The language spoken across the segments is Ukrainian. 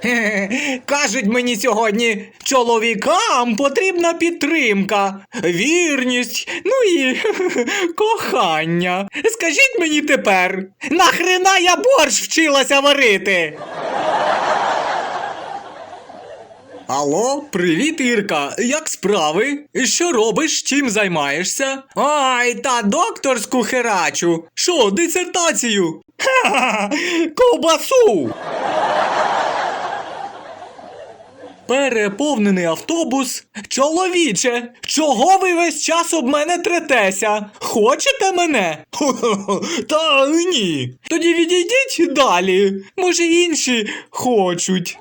Кажуть мені сьогодні, чоловікам потрібна підтримка, вірність, ну і кохання. Скажіть мені тепер, нахрена я борщ вчилася варити? Алло, привіт, Ірка. Як справи? Що робиш? Чим займаєшся? Ай, та докторську херачу. Що, дисертацію? Ха-ха, ковбасу. Переповнений автобус. Чоловіче, чого ви весь час об мене третеся? Хочете мене? Та ні. Тоді відійдіть далі. Може, інші хочуть.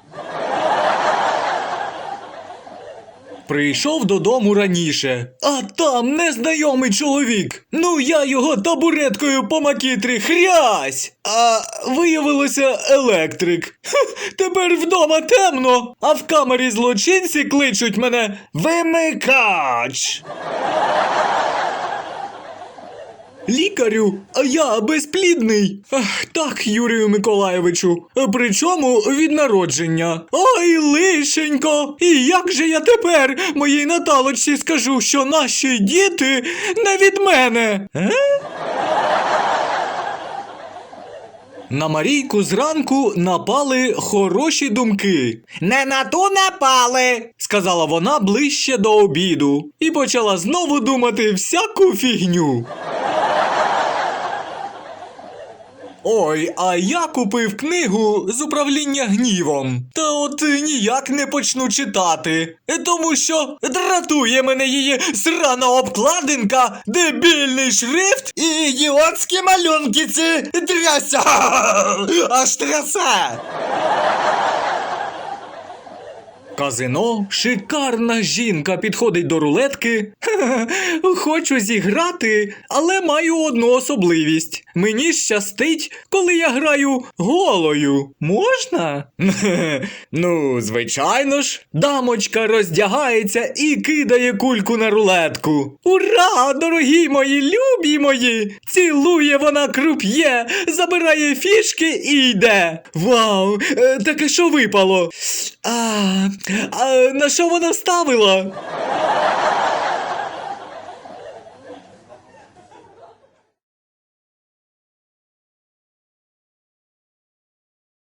Прийшов додому раніше, а там незнайомий чоловік. Ну я його табуреткою по макітрі хрясь. А виявилося електрик. Хе, тепер вдома темно, а в камері злочинці кличуть мене вимикач. Лікарю, а я безплідний. Так, Юрію Миколаєвичу. Причому від народження. Ой, лишенько! І як же я тепер моїй Наталочці скажу, що наші діти не від мене? Е? На Марійку зранку напали хороші думки. Не на ту напали, сказала вона ближче до обіду, і почала знову думати всяку фігню. Ой, а я купив книгу з управління гнівом. Та от ніяк не почну читати. Тому що дратує мене її срана обкладинка, дебільний шрифт і ідіотські малюнки ці тряся. Аж трясе. Казино, шикарна жінка підходить до рулетки. Хочу зіграти, але маю одну особливість. Мені щастить, коли я граю голою. Можна? ну, звичайно ж. Дамочка роздягається і кидає кульку на рулетку. Ура, дорогі мої, любі мої! Цілує вона круп'є, забирає фішки і йде. Вау, е, таке що випало? А, а на що вона вставила?